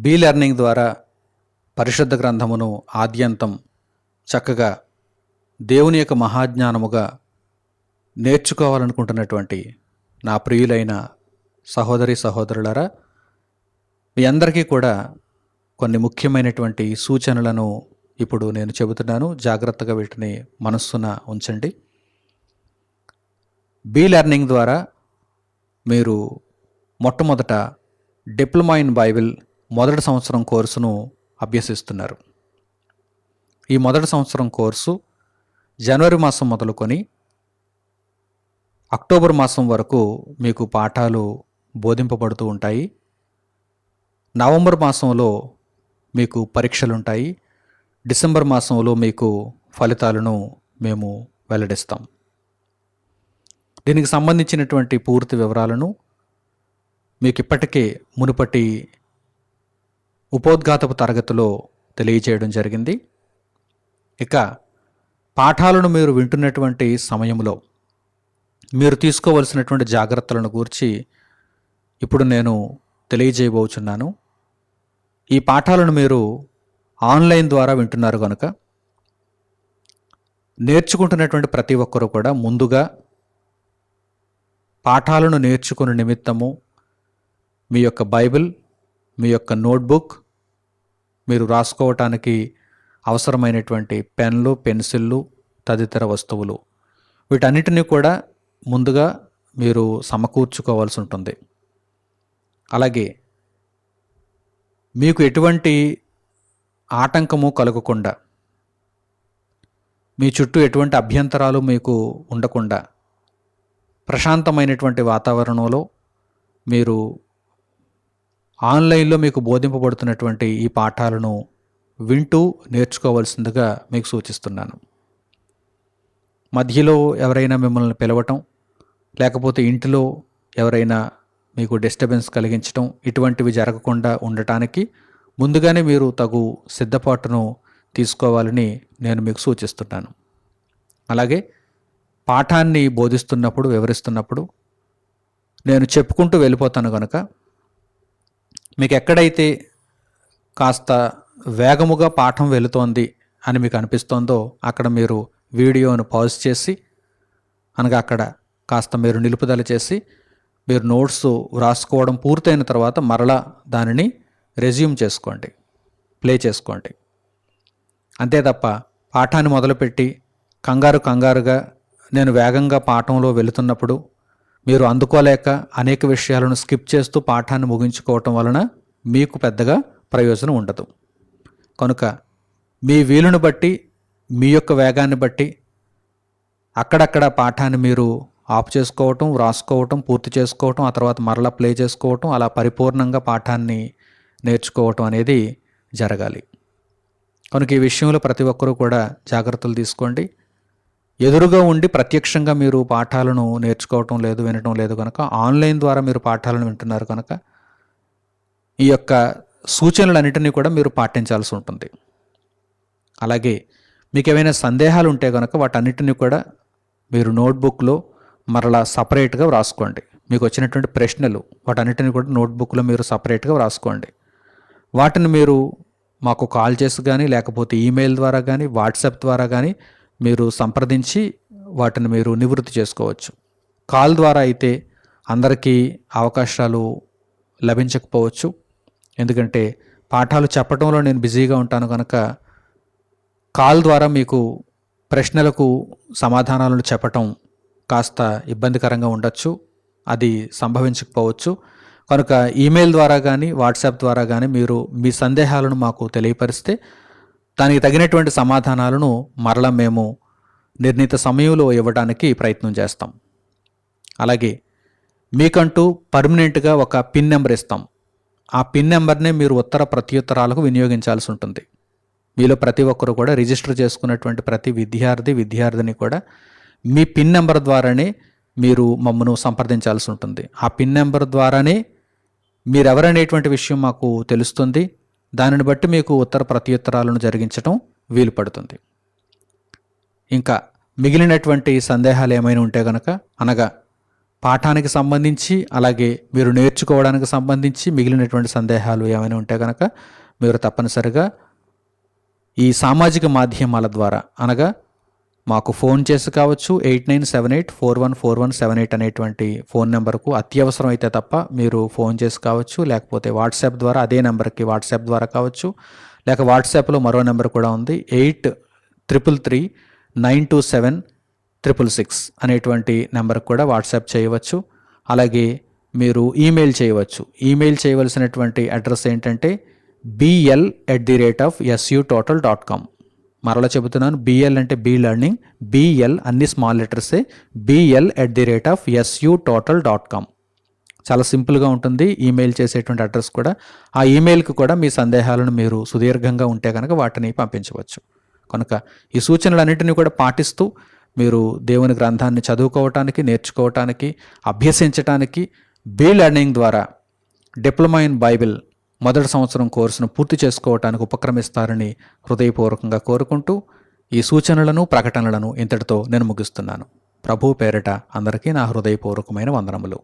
Be learning ద్వారా పరిశుద్ధ గ్రంథమును ఆద్యంతం చక్కగా దేవుని యొక్క మహాజ్ఞానముగా నేర్చుకోవాలనుకుంటున్నటువంటి నా ప్రియులైన సహోదరి సహోదరులారా మీ అందరికీ కూడా కొన్ని ముఖ్యమైనటువంటి సూచనలను ఇప్పుడు నేను చెబుతున్నాను. జాగ్రత్తగా వీటిని మనస్సున ఉంచండి. బీ లెర్నింగ్ ద్వారా మీరు మొట్టమొదట డిప్లొమా ఇన్ బైబిల్ మొదటి సంవత్సరం కోర్సును అభ్యసిస్తున్నారు. ఈ మొదటి సంవత్సరం కోర్సు జనవరి మాసం మొదలుకొని అక్టోబర్ మాసం వరకు మీకు పాఠాలు బోధింపబడుతూ ఉంటాయి. నవంబర్ మాసంలో మీకు పరీక్షలు ఉంటాయి డిసెంబర్ మాసంలో మీకు ఫలితాలను మేము వెల్లడిస్తాం. దీనికి సంబంధించినటువంటి పూర్తి వివరాలను మీకు ఇప్పటికే మునుపటి ఉపోద్ఘాతపు తరగతిలో తెలియజేయడం జరిగింది. ఇక పాఠాలను మీరు వింటున్నటువంటి సమయంలో మీరు తీసుకోవలసినటువంటి జాగ్రత్తలను గూర్చి ఇప్పుడు నేను తెలియజేయబోచున్నాను. ఈ పాఠాలను మీరు ఆన్లైన్ ద్వారా వింటున్నారు కనుక నేర్చుకుంటున్నటువంటి ప్రతి ఒక్కరూ కూడా ముందుగా పాఠాలను నేర్చుకునే నిమిత్తము మీ యొక్క బైబిల్ మీ యొక్క నోట్బుక్ మీరు రాసుకోవటానికి అవసరమైనటువంటి పెన్లు పెన్సిళ్ళు తదితర వస్తువులు. వీటన్నిటిని కూడా ముందుగా మీరు సమకూర్చుకోవాల్సి ఉంటుంది. అలాగే మీకు ఎటువంటి ఆటంకము కలగకుండా మీ చుట్టూ ఎటువంటి అభ్యంతరాలు మీకు ఉండకుండా ప్రశాంతమైనటువంటి వాతావరణంలో మీరు ఆన్లైన్లో మీకు బోధింపబడుతున్నటువంటి ఈ పాఠాలను వింటూ నేర్చుకోవాల్సిందిగా మీకు సూచిస్తున్నాను. మధ్యలో ఎవరైనా మిమ్మల్ని పిలవటం లేకపోతే ఇంటిలో ఎవరైనా మీకు డిస్టర్బెన్స్ కలిగించటం ఇటువంటివి జరగకుండా ఉండటానికి ముందుగానే మీరు తగు సిద్ధపాటును తీసుకోవాలని నేను మీకు సూచిస్తున్నాను. అలాగే పాఠాన్ని బోధిస్తున్నప్పుడు వివరిస్తున్నప్పుడు నేను చెప్పుకుంటూ వెళ్ళిపోతాను కనుక మీకు ఎక్కడైతే కాస్త వేగముగా పాఠం వెళుతోంది అని మీకు అనిపిస్తోందో అక్కడ మీరు వీడియోను పాజ్ చేసి అనగా అక్కడ కాస్త మీరు నిలుపుదల చేసి మీరు నోట్స్ వ్రాసుకోవడం పూర్తయిన తర్వాత మరలా దానిని రెజ్యూమ్ చేసుకోండి ప్లే చేసుకోండి. అంతే తప్ప పాఠాన్ని మొదలుపెట్టి కంగారు కంగారుగా నేను వేగంగా పాఠంలో వెళుతున్నప్పుడు మీరు అందుకోలేక అనేక విషయాలను స్కిప్ చేస్తూ పాఠాన్ని ముగించుకోవటం వలన మీకు పెద్దగా ప్రయోజనం ఉండదు. కనుక మీ వీలును బట్టి మీ యొక్క వేగాన్ని బట్టి అక్కడక్కడ పాఠాన్ని మీరు ఆఫ్ చేసుకోవటం వ్రాసుకోవటం పూర్తి చేసుకోవటం ఆ తర్వాత మరలా ప్లే చేసుకోవటం అలా పరిపూర్ణంగా పాఠాన్ని నేర్చుకోవటం అనేది జరగాలి. కనుక ఈ విషయంలో ప్రతి ఒక్కరూ కూడా జాగ్రత్తలు తీసుకోండి. ఎదురుగా ఉండి ప్రత్యక్షంగా మీరు పాఠాలను నేర్చుకోవటం లేదు వినటం లేదు కనుక ఆన్లైన్ ద్వారా మీరు పాఠాలను వింటున్నారు కనుక ఈ యొక్క సూచనలన్నిటినీ కూడా మీరు పాటించాల్సి ఉంటుంది. అలాగే మీకు ఏమైనా సందేహాలు ఉంటే కనుక వాటన్నిటిని కూడా మీరు నోట్బుక్లో మరలా సపరేట్గా వ్రాసుకోండి. మీకు వచ్చినటువంటి ప్రశ్నలు వాటన్నిటిని కూడా నోట్బుక్లో మీరు సపరేట్గా వ్రాసుకోండి. వాటిని మీరు మాకు కాల్ చేసి కానీ లేకపోతే ఈమెయిల్ ద్వారా కానీ వాట్సాప్ ద్వారా కానీ మీరు సంప్రదించి వాటిని మీరు నివృత్తి చేసుకోవచ్చు. కాల్ ద్వారా అయితే అందరికీ అవకాశాలు లభించకపోవచ్చు. ఎందుకంటే పాఠాలు చెప్పడంలో నేను బిజీగా ఉంటాను కనుక కాల్ ద్వారా మీకు ప్రశ్నలకు సమాధానాలను చెప్పటం కాస్త ఇబ్బందికరంగా ఉండొచ్చు. అది సంభవించకపోవచ్చు. కనుక ఈమెయిల్ ద్వారా కానీ వాట్సాప్ ద్వారా కానీ మీరు మీ సందేహాలను మాకు తెలియపరిస్తే దానికి తగినటువంటి సమాధానాలను మరలా మేము నిర్ణీత సమయంలో ఇవ్వడానికి ప్రయత్నం చేస్తాం. అలాగే మీకంటూ పర్మనెంట్గా ఒక పిన్ నెంబర్ ఇస్తాం. ఆ పిన్ నెంబర్నే మీరు ఉత్తర ప్రత్యుత్తరాలకు వినియోగించాల్సి ఉంటుంది. మీలో ప్రతి ఒక్కరు కూడా రిజిస్టర్ చేసుకున్నటువంటి ప్రతి విద్యార్థి విద్యార్థిని కూడా మీ పిన్ నెంబర్ ద్వారానే మీరు మమ్మను సంప్రదించాల్సి ఉంటుంది. ఆ పిన్ నెంబర్ ద్వారానే మీరెవరనేటువంటి విషయం మాకు తెలుస్తుంది. దానిని బట్టి మీకు ఉత్తర ప్రత్యుత్తరాలను జరిగించడం వీలు పడుతుంది ఇంకా మిగిలినటువంటి సందేహాలు ఏమైనా ఉంటే గనక అనగా పాఠానికి సంబంధించి అలాగే మీరు నేర్చుకోవడానికి సంబంధించి మిగిలినటువంటి సందేహాలు ఏమైనా ఉంటే కనుక మీరు తప్పనిసరిగా ఈ సామాజిక మాధ్యమాల ద్వారా అనగా మాకు ఫోన్ చేసి కావచ్చు eight nine seven eight four one four one seven eight అనేటువంటి ఫోన్ నెంబర్కు అత్యవసరం అయితే తప్ప మీరు ఫోన్ చేసి కావచ్చు లేకపోతే వాట్సాప్ ద్వారా అదే నెంబర్కి వాట్సాప్ ద్వారా కావచ్చు లేక వాట్సాప్లో మరో నెంబర్ కూడా ఉంది eight triple three nine two seven triple six అనేటువంటి నెంబర్కి కూడా వాట్సాప్ చేయవచ్చు. అలాగే మీరు ఈమెయిల్ చేయవచ్చు. ఈమెయిల్ చేయవలసినటువంటి అడ్రస్ ఏంటంటే BL at the rate of SU total dot com మరలా చెబుతున్నాను బిఎల్ అంటే బీ లెర్నింగ్ బిఎల్ అన్ని small లెటర్సే BL at the rate of SU total dot com చాలా సింపుల్గా ఉంటుంది ఈమెయిల్ చేసేటువంటి అడ్రస్ కూడా. ఆ ఈమెయిల్కి కూడా మీ సందేహాలను మీరు సుదీర్ఘంగా ఉంటే కనుక వాటిని పంపించవచ్చు. కనుక ఈ సూచనలన్నింటినీ కూడా పాటిస్తూ మీరు దేవుని గ్రంథాన్ని చదువుకోవటానికి నేర్చుకోవటానికి అభ్యసించటానికి బీ లెర్నింగ్ ద్వారా డిప్లొమా ఇన్ బైబిల్ మొదటి సంవత్సరం కోర్సును పూర్తి చేసుకోవటానికి ఉపక్రమిస్తారని హృదయపూర్వకంగా కోరుకుంటూ ఈ సూచనలను ప్రకటనలను ఇంతటితో నేను ముగిస్తున్నాను. ప్రభు పేరిట అందరికీ నా హృదయపూర్వకమైన వందనములు.